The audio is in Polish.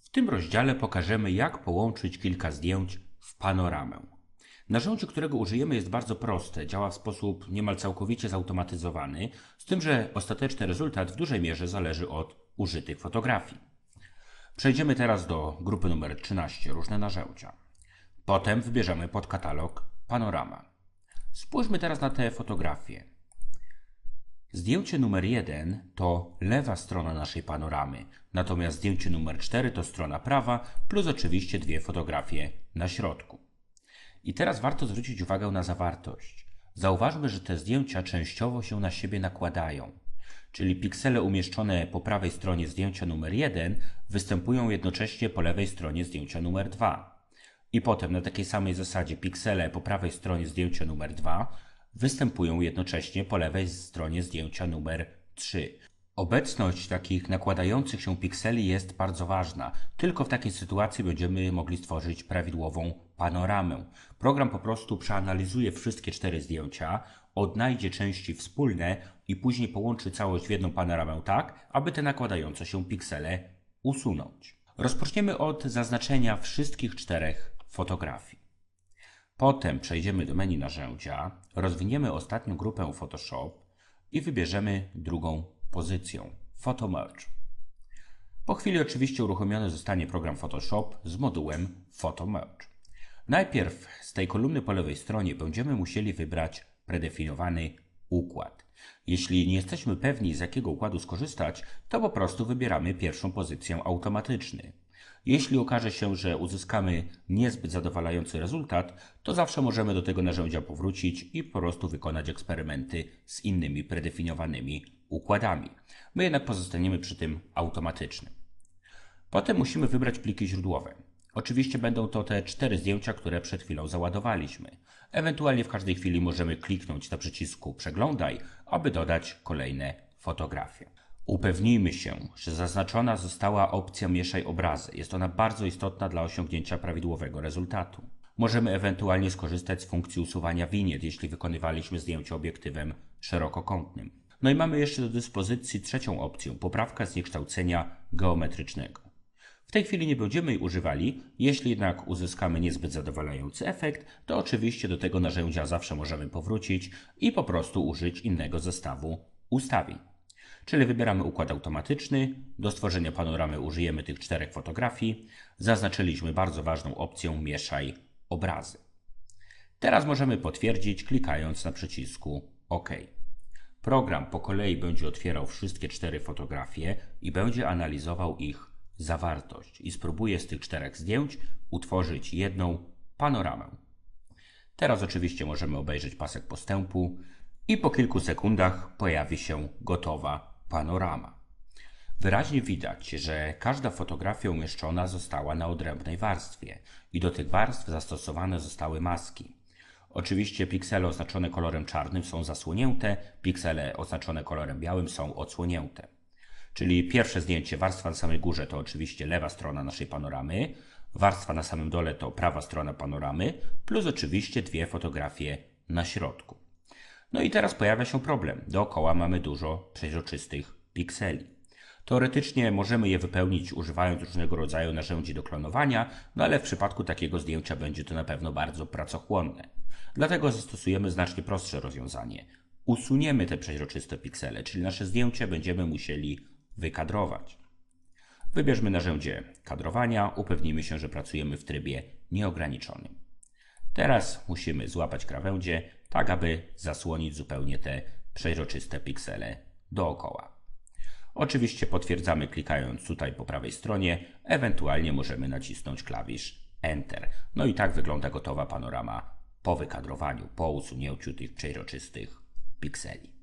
W tym rozdziale pokażemy, jak połączyć kilka zdjęć w panoramę. Narzędzie, którego użyjemy, jest bardzo proste, działa w sposób niemal całkowicie zautomatyzowany, z tym, że ostateczny rezultat w dużej mierze zależy od użytych fotografii. Przejdziemy teraz do grupy numer 13, różne narzędzia. Potem wybierzemy pod katalog panorama. Spójrzmy teraz na te fotografie. Zdjęcie numer 1 to lewa strona naszej panoramy, natomiast zdjęcie numer 4 to strona prawa, plus oczywiście dwie fotografie na środku. I teraz warto zwrócić uwagę na zawartość. Zauważmy, że te zdjęcia częściowo się na siebie nakładają, czyli piksele umieszczone po prawej stronie zdjęcia numer 1 występują jednocześnie po lewej stronie zdjęcia numer 2. I potem na takiej samej zasadzie piksele po prawej stronie zdjęcia numer 2 występują jednocześnie po lewej stronie zdjęcia numer 3. Obecność takich nakładających się pikseli jest bardzo ważna. Tylko w takiej sytuacji będziemy mogli stworzyć prawidłową panoramę. Program po prostu przeanalizuje wszystkie cztery zdjęcia, odnajdzie części wspólne i później połączy całość w jedną panoramę tak, aby te nakładające się piksele usunąć. Rozpoczniemy od zaznaczenia wszystkich czterech fotografii. Potem przejdziemy do menu narzędzia, rozwiniemy ostatnią grupę Photoshop i wybierzemy drugą pozycję Photo Merge. Po chwili oczywiście uruchomiony zostanie program Photoshop z modułem Photo Merge. Najpierw z tej kolumny po lewej stronie będziemy musieli wybrać predefiniowany układ. Jeśli nie jesteśmy pewni z jakiego układu skorzystać, to po prostu wybieramy pierwszą pozycję automatyczny. Jeśli okaże się, że uzyskamy niezbyt zadowalający rezultat, to zawsze możemy do tego narzędzia powrócić i po prostu wykonać eksperymenty z innymi predefiniowanymi układami. My jednak pozostaniemy przy tym automatycznym. Potem musimy wybrać pliki źródłowe. Oczywiście będą to te cztery zdjęcia, które przed chwilą załadowaliśmy. Ewentualnie w każdej chwili możemy kliknąć na przycisku Przeglądaj, aby dodać kolejne fotografie. Upewnijmy się, że zaznaczona została opcja Mieszaj obrazy. Jest ona bardzo istotna dla osiągnięcia prawidłowego rezultatu. Możemy ewentualnie skorzystać z funkcji usuwania winiet, jeśli wykonywaliśmy zdjęcie obiektywem szerokokątnym. No i mamy jeszcze do dyspozycji trzecią opcję, poprawka zniekształcenia geometrycznego. W tej chwili nie będziemy jej używali, jeśli jednak uzyskamy niezbyt zadowalający efekt, to oczywiście do tego narzędzia zawsze możemy powrócić i po prostu użyć innego zestawu ustawień. Czyli wybieramy układ automatyczny, do stworzenia panoramy użyjemy tych czterech fotografii, zaznaczyliśmy bardzo ważną opcję mieszaj obrazy. Teraz możemy potwierdzić klikając na przycisku OK. Program po kolei będzie otwierał wszystkie cztery fotografie i będzie analizował ich zawartość i spróbuję z tych czterech zdjęć utworzyć jedną panoramę. Teraz oczywiście możemy obejrzeć pasek postępu i po kilku sekundach pojawi się gotowa panorama. Wyraźnie widać, że każda fotografia umieszczona została na odrębnej warstwie i do tych warstw zastosowane zostały maski. Oczywiście piksele oznaczone kolorem czarnym są zasłonięte, piksele oznaczone kolorem białym są odsłonięte. Czyli pierwsze zdjęcie, warstwa na samej górze to oczywiście lewa strona naszej panoramy, warstwa na samym dole to prawa strona panoramy, plus oczywiście dwie fotografie na środku. No i teraz pojawia się problem. Dookoła mamy dużo przeźroczystych pikseli. Teoretycznie możemy je wypełnić używając różnego rodzaju narzędzi do klonowania, no ale w przypadku takiego zdjęcia będzie to na pewno bardzo pracochłonne. Dlatego zastosujemy znacznie prostsze rozwiązanie. Usuniemy te przeźroczyste piksele, czyli nasze zdjęcie będziemy musieli wykadrować. Wybierzmy narzędzie kadrowania, upewnijmy się, że pracujemy w trybie nieograniczonym. Teraz musimy złapać krawędzie, tak aby zasłonić zupełnie te przeźroczyste piksele dookoła. Oczywiście potwierdzamy klikając tutaj po prawej stronie, ewentualnie możemy nacisnąć klawisz Enter. No i tak wygląda gotowa panorama po wykadrowaniu, po usunięciu tych przeźroczystych pikseli.